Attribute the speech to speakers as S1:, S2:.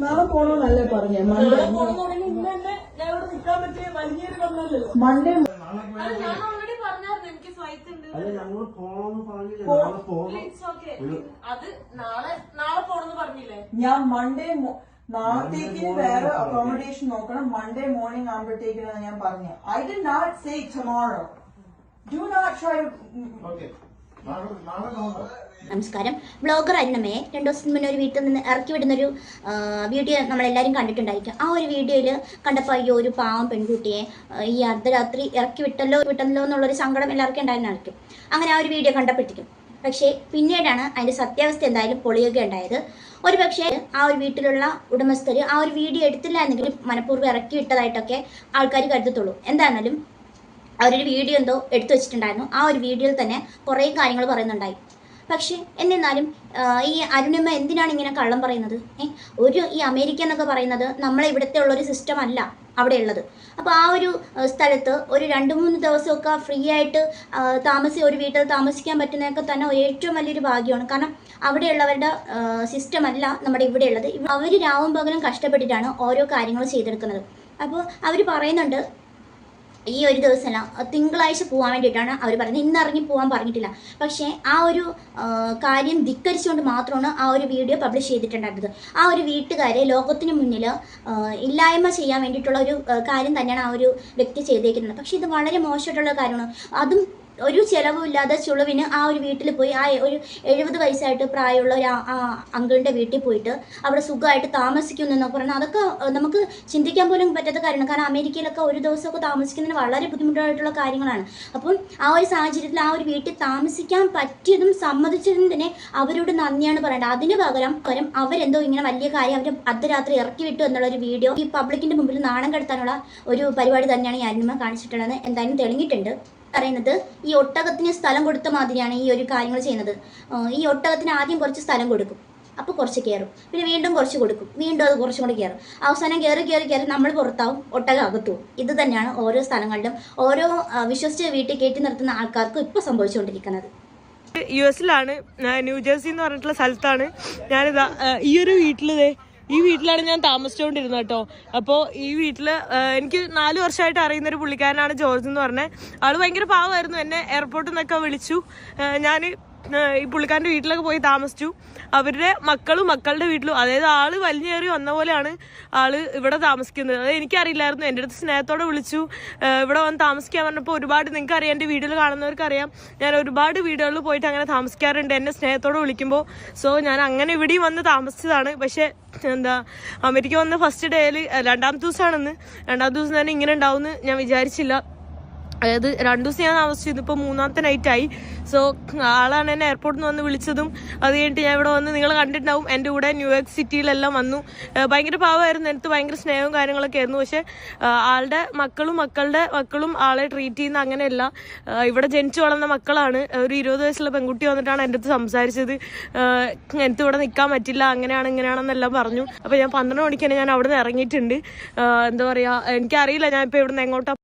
S1: നാളെ പോണോന്നല്ലേ പറഞ്ഞേ? Monday Monday
S2: അത്
S3: ഞങ്ങൾ പോണെന്ന് പറഞ്ഞില്ല? നാളെ പോകണം
S2: It's അത് നാളെ നാളെ പോണെന്ന് പറഞ്ഞില്ലേ?
S1: ഞാൻ മൺഡേ നാളത്തേക്ക് വേറെ അക്കോമഡേഷൻ നോക്കണം. മൺഡേ മോർണിംഗ് ആകുമ്പോഴത്തേക്കാണ് ഞാൻ പറഞ്ഞത് I'd not say tomorrow do not try
S3: okay
S4: നമസ്കാരം. ബ്ലോഗർ അന്നമ്മയെ രണ്ടു ദിവസം മുന്നേ ഒരു വീട്ടിൽ നിന്ന് ഇറക്കി വിടുന്നൊരു വീഡിയോ നമ്മളെല്ലാവരും കണ്ടിട്ടുണ്ടായിരിക്കും. ആ ഒരു വീഡിയോയിൽ കണ്ടപ്പോൾ അയ്യോ ഒരു പാവം പെൺകുട്ടിയെ ഈ അർദ്ധരാത്രി ഇറക്കി വിട്ടല്ലോ വിട്ടല്ലോ എന്നുള്ളൊരു സങ്കടം എല്ലാവർക്കും ഉണ്ടായിരുന്നായിരിക്കും. അങ്ങനെ ആ ഒരു വീഡിയോ കണ്ടപ്പോഴത്തേക്കും. പക്ഷേ പിന്നീടാണ് അതിന്റെ സത്യാവസ്ഥ എന്തായാലും പൊളിയൊക്കെ ഉണ്ടായത്. ഒരു പക്ഷേ ആ ഒരു വീട്ടിലുള്ള ഉടമസ്ഥർ ആ ഒരു വീഡിയോ എടുത്തില്ല എന്നെങ്കിലും മനഃപൂർവം ഇറക്കി വിട്ടതായിട്ടൊക്കെ ആൾക്കാർ കരുതത്തുള്ളൂ. എന്തായിരുന്നാലും അവരൊരു വീഡിയോ എന്തോ എടുത്തു വെച്ചിട്ടുണ്ടായിരുന്നു. ആ ഒരു വീഡിയോയിൽ തന്നെ കുറേ കാര്യങ്ങൾ പറയുന്നുണ്ടായി. പക്ഷേ എന്നിരുന്നാലും ഈ അരുണിമ എന്തിനാണ് ഇങ്ങനെ കള്ളം പറയുന്നത്? ഒരു ഈ അമേരിക്ക എന്നൊക്കെ പറയുന്നത് നമ്മളെ ഇവിടുത്തെ ഉള്ളൊരു സിസ്റ്റം അല്ല അവിടെ ഉള്ളത്. അപ്പോൾ ആ ഒരു സ്ഥലത്ത് ഒരു രണ്ട് മൂന്ന് ദിവസമൊക്കെ ഫ്രീ ആയിട്ട് താമസി ഒരു വീട്ടിൽ താമസിക്കാൻ പറ്റുന്നതൊക്കെ തന്നെ ഏറ്റവും വലിയൊരു ഭാഗ്യമാണ്. കാരണം അവിടെയുള്ളവരുടെ സിസ്റ്റം അല്ല നമ്മുടെ ഇവിടെ ഉള്ളത്. അവർ രാവും പകലും കഷ്ടപ്പെട്ടിട്ടാണ് ഓരോ കാര്യങ്ങൾ ചെയ്തെടുക്കുന്നത്. അപ്പോൾ അവർ പറയുന്നുണ്ട് ഈ ഒരു ദിവസമല്ല തിങ്കളാഴ്ച പോകാൻ വേണ്ടിയിട്ടാണ് അവർ പറയുന്നത്. ഇന്ന് ഇറങ്ങി പോകാൻ പറഞ്ഞിട്ടില്ല. പക്ഷേ ആ ഒരു കാര്യം ധിക്കരിച്ചുകൊണ്ട് മാത്രമാണ് ആ ഒരു വീഡിയോ പബ്ലിഷ് ചെയ്തിട്ടുണ്ടായിരുന്നത്. ആ ഒരു വീട്ടുകാരെ ലോകത്തിന് മുന്നിൽ ഇല്ലായ്മ ചെയ്യാൻ വേണ്ടിയിട്ടുള്ള ഒരു കാര്യം തന്നെയാണ് ആ ഒരു വ്യക്തി ചെയ്തേക്കുന്നത്. പക്ഷേ ഇത് വളരെ മോശമായിട്ടുള്ള കാര്യമാണ്. അതും ഒരു ചിലവുമില്ലാതെ ചുളുവിന് ആ ഒരു വീട്ടിൽ പോയി ആ ഒരു എഴുപത് വയസ്സായിട്ട് പ്രായമുള്ള ഒരു അങ്കിളിന്റെ വീട്ടിൽ പോയിട്ട് അവിടെ സുഖമായിട്ട് താമസിക്കുന്നു എന്നൊക്കെ പറഞ്ഞാൽ അതൊക്കെ നമുക്ക് ചിന്തിക്കാൻ പോലും പറ്റാത്ത കാര്യമാണ്. കാരണം അമേരിക്കയിലൊക്കെ ഒരു ദിവസമൊക്കെ താമസിക്കുന്നതിന് വളരെ ബുദ്ധിമുട്ടായിട്ടുള്ള കാര്യങ്ങളാണ്. അപ്പം ആ ഒരു സാഹചര്യത്തിൽ ആ ഒരു വീട്ടിൽ താമസിക്കാൻ പറ്റിയതും സമ്മതിച്ചതും തന്നെ അവരോട് നന്ദിയാണ് പറയേണ്ടത്. അതിന് പകരം പകരം അവരെന്തോ ഇങ്ങനെ വലിയ കാര്യം അവർ അർദ്ധരാത്രി ഇറക്കി വിട്ടു എന്നുള്ള ഒരു വീഡിയോ ഈ പബ്ലിക്കിന്റെ മുമ്പിൽ നാണം കെടുത്താനുള്ള ഒരു പരിപാടി തന്നെയാണ് അരുമ കാണിച്ചിട്ടുള്ളത്. എന്തായാലും തെളിഞ്ഞിട്ടുണ്ട്. പറയുന്നത് ഈ ഒട്ടകത്തിന് സ്ഥലം കൊടുത്ത മാതിരിയാണ് ഈ ഒരു കാര്യങ്ങൾ ചെയ്യുന്നത്. ഈ ഒട്ടകത്തിന് ആദ്യം കുറച്ച് സ്ഥലം കൊടുക്കും. അപ്പോൾ കുറച്ച് കയറും. പിന്നെ വീണ്ടും കുറച്ച് കൊടുക്കും. വീണ്ടും അത് കുറച്ചും കൂടി കയറും. അവസാനം കയറി കയറി കയറി നമ്മൾ പുറത്താവും. ഒട്ടകം അകത്തു. ഇത് തന്നെയാണ് ഓരോ സ്ഥലങ്ങളിലും ഓരോ വിശ്വസിച്ച് വീട്ടിൽ കയറ്റി നിർത്തുന്ന ആൾക്കാർക്കും ഇപ്പോൾ സംഭവിച്ചുകൊണ്ടിരിക്കുന്നത്.
S2: യു എസിലാണ് ന്യൂജേഴ്സി എന്ന് പറഞ്ഞിട്ടുള്ള സ്ഥലത്താണ് ഞാനിതാ ഈ ഒരു വീട്ടിൽ ഈ വീട്ടിലാണ് ഞാൻ താമസിച്ചുകൊണ്ടിരുന്നത് കേട്ടോ. അപ്പോൾ ഈ വീട്ടിൽ എനിക്ക് നാല് വർഷമായിട്ട് അറിയുന്ന ഒരു പുള്ളിക്കാരനാണ് ജോർജ് എന്ന് പറഞ്ഞത് ആൾ ഭയങ്കര പാവമായിരുന്നു എന്നെ എയർപോർട്ടിൽ നിന്നൊക്കെ വിളിച്ചു. ഞാൻ ഈ പുള്ളിക്കാരന്റെ വീട്ടിലൊക്കെ പോയി താമസിച്ചു. അവരുടെ മക്കളും മക്കളുടെ വീട്ടിലും അതായത് ആൾ വലിഞ്ഞേറി വന്ന പോലെയാണ് ആൾ ഇവിടെ താമസിക്കുന്നത്. അത് എനിക്കറിയില്ലായിരുന്നു. എന്റെ അടുത്ത് സ്നേഹത്തോടെ വിളിച്ചു. ഇവിടെ വന്ന് താമസിക്കാൻ പറഞ്ഞപ്പോൾ ഒരുപാട് നിങ്ങൾക്ക് അറിയാം എന്റെ വീഡിയോയിൽ കാണുന്നവർക്ക് അറിയാം ഞാൻ ഒരുപാട് വീടുകളിൽ പോയിട്ട് അങ്ങനെ താമസിക്കാറുണ്ട്. എന്നെ സ്നേഹത്തോടെ വിളിക്കുമ്പോൾ. സോ ഞാൻ അങ്ങനെ ഇവിടെയും വന്ന് താമസിച്ചതാണ്. പക്ഷേ എന്താ അമേരിക്ക വന്ന ഫസ്റ്റ് ഡേയിൽ രണ്ടാമത്തെ ദിവസമാണെന്ന്. രണ്ടാമത്തെ ദിവസം തന്നെ ഇങ്ങനെ ഉണ്ടാവുമെന്ന് ഞാൻ വിചാരിച്ചില്ല. അതായത് രണ്ടു ദിവസം ഞാൻ താമസിച്ചിരുന്നു. ഇപ്പൊ മൂന്നാമത്തെ നൈറ്റായി സോ ആളാണ് എന്നെ എയർപോർട്ടിൽ നിന്ന് വന്ന് വിളിച്ചതും അത് കഴിഞ്ഞിട്ട് ഞാൻ ഇവിടെ വന്ന് നിങ്ങൾ കണ്ടിട്ടുണ്ടാവും. എന്റെ കൂടെ ന്യൂയോർക്ക് സിറ്റിയിലെല്ലാം വന്നു. ഭയങ്കര പാവമായിരുന്നു എനിക്ക് ഭയങ്കര സ്നേഹവും കാര്യങ്ങളൊക്കെ ആയിരുന്നു. പക്ഷേ ആളുടെ മക്കളും മക്കളുടെ മക്കളും ആളെ ട്രീറ്റ് ചെയ്യുന്ന അങ്ങനെയല്ല. ഇവിടെ ജനിച്ചു വളർന്ന മക്കളാണ്. ഒരു ഇരുപത് വയസ്സുള്ള പെൺകുട്ടി വന്നിട്ടാണ് എന്റെ അടുത്ത് സംസാരിച്ചത്. എനിക്ക് ഇവിടെ നിൽക്കാൻ പറ്റില്ല. അങ്ങനെയാണ് ഇങ്ങനെയാണെന്നെല്ലാം പറഞ്ഞു. അപ്പോൾ ഞാൻ പന്ത്രണ്ട് മണിക്ക് തന്നെ ഞാൻ അവിടെ നിന്ന് ഇറങ്ങിയിട്ടുണ്ട് എന്താ പറയുക എനിക്കറിയില്ല. ഞാൻ ഇപ്പോൾ ഇവിടെ നിന്ന് എങ്ങോട്ടാ